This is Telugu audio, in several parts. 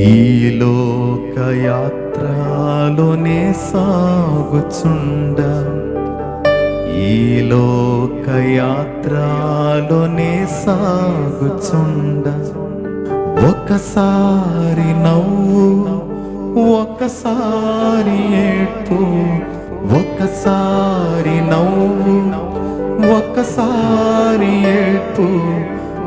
ఈ లోకయాత్రలోనే సాగుచుండ. ఈ లోకయాత్రలోనే సాగుచుండ. ఒకసారి నవ్వు ఒకసారి ఏడ్పు ఒకసారి నవ్వు ఒకసారి ఏడ్పు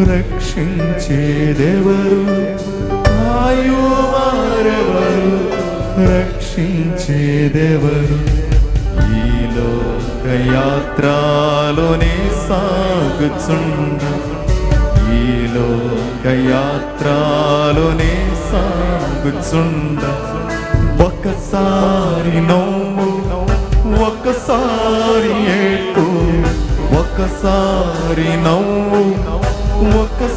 రక్షించేదెవరు? ఆయువారెవరు రక్షించేదెవరు? ఈ లోకయాత్రలోనే సాగుచుండ. ఈ లోకయాత్రలోనే సాగుచుండ. ఒకసారి నవ్వు ఒకసారి ఏడ్పు ఒకసారి నవ్వు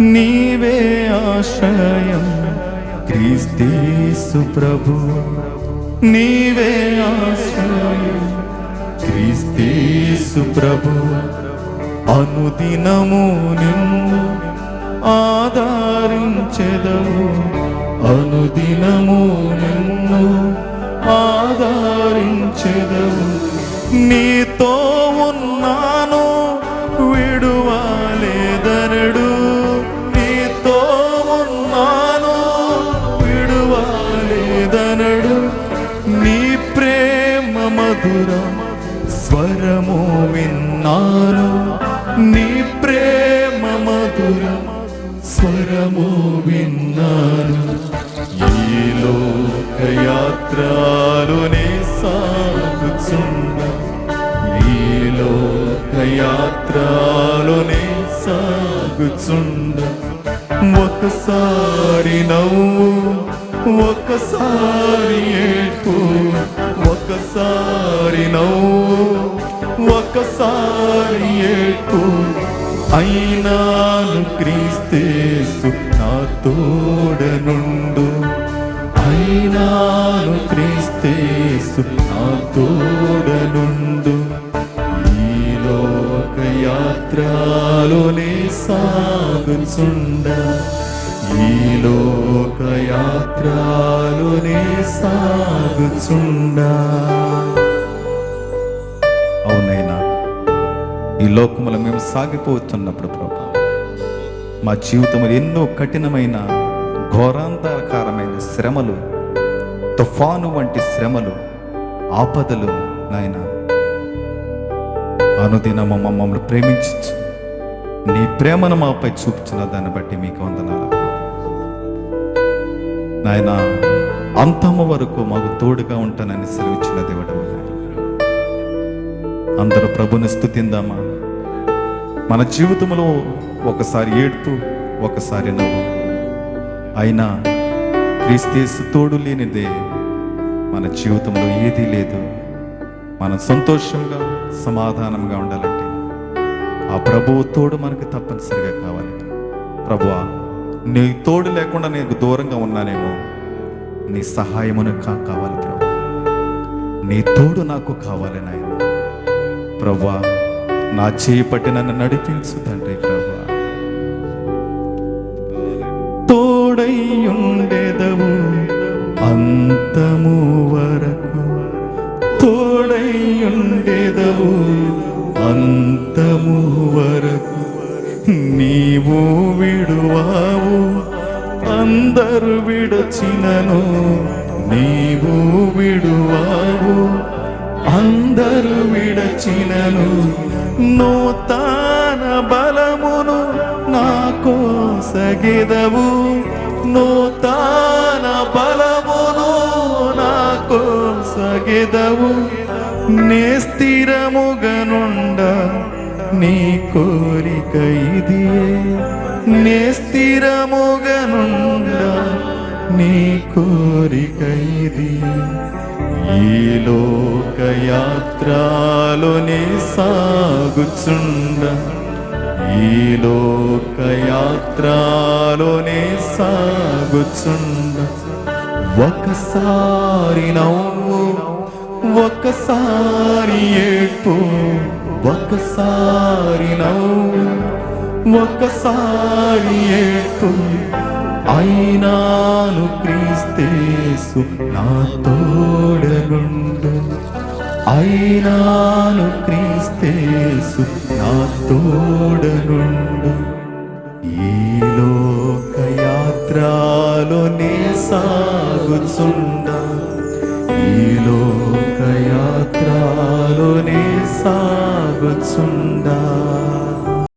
నీవే ఆశ్రయం. క్రీస్తేసు ప్రభు నీవే ఆశ్రయం. క్రీస్తేసు ప్రభు అనుదినము నిన్ను ఆధారించెదవు అనుదినము నిన్ను ఆధారించెదవు నీ మధుర స్వరము విన్నాను ఈ లోకయాత్రలోనే సాగుచున్న ఈ లోకయాత్రలోనే సాగుచుండ ఒకసారి నవ్వు ఒకసారి ఏడ్పు ఒకసారి నవ్వు ఒకసారి ఏడ్పు అయినాను క్రీస్తేసు నా తోడనుండు. అయినాను క్రీస్తేసు నా తోడనుండు. ఈ లోక యాత్రలోనే సాగుచుండ. ఈ లోక యాత్రలోనే సాగుచుండా. ఈ లోకములో మేము సాగిపోతున్నప్పుడు ప్రభా మా జీవితంలో ఎన్నో కఠినమైన ఘోరాంధకారమైన శ్రమలు తుఫాను వంటి శ్రమలు ఆపదలు నాయన. అనుదినము మమ్మల్ని ప్రేమించచ్చు. నీ ప్రేమను మాపై చూపించిన దాన్ని బట్టి మీకు వందనాలు. నాయన అంతము వరకు మాకు తోడుగా ఉంటానని సెలవిచ్చిన దేవుడవు అందరూ ప్రభుని స్థుతిందామా? మన జీవితంలో ఒకసారి ఏడుపు ఒకసారి నవ్వు. అయినా క్రీస్తేసు తోడు లేనిదే మన జీవితంలో ఏదీ లేదు. మనం సంతోషంగా సమాధానంగా ఉండాలంటే ఆ ప్రభువు తోడు మనకి తప్పనిసరిగా కావాలి. ప్రభువా నీ తోడు లేకుండా నీకు దూరంగా ఉన్నానేమో నీ సహాయమును కా కావాలి ప్రభు. నీ తోడు నాకు కావాలి నాయన. ప్రభువా నా చేయి పట్టి నన్ను నడిపించు తండ్రి ప్రభా. తోడయ్యుండెదవు అంతము వరకు. తోడయ్యుండెదవు అంతము వరకు. నీవు విడువావు అందరు విడచినను నీవు విడువావు. అందరు విడచినను నూతన బలమును నాకో సగిదవు నూతన బలమును నాకో సగిదవు నే స్థిరముగనుండ నీ కోరిక ఇదియే. నే స్థిరముగనుండ నీ కోరికైది. ఈ లోక యాత్రలోనే సాగుచుండ. ఈ లోక యాత్రలోనే సాగుచుండ. ఒకసారి నవ్వు ఒకసారి ఏడ్పు ఒకసారి నవ్వు ఒకసారి ఏడ్పు. అయినాను క్రీస్తేసు నా తోడనుండు. అయినాను క్రీస్తేసు నా తోడనుండు. ఈ లోక యాత్రలోనే సాగుచుండ ఈ లోక యాత్రలోనే సాగుచుండా